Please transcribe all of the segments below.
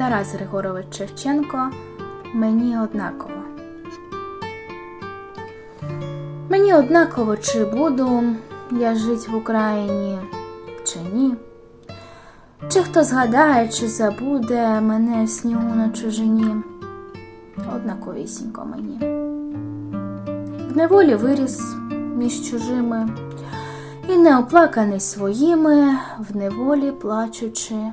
Тарас Григорович Шевченко Мені однаково. Мені однаково, чи буду я жить в Україні, чи ні. Чи хто згадає, чи забуде мене в снігу на чужині, однаковісінько мені. В неволі виріс між чужими, і неоплаканий своїми, в неволі плачучи.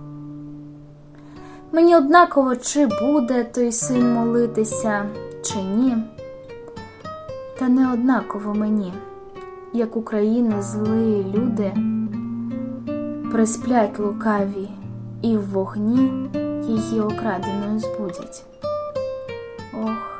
Мені однаково, чи буде той син молитися, чи ні. Та не однаково мені, як України злі люди присплять лукаві і в вогні її окраденою збудять. Ох.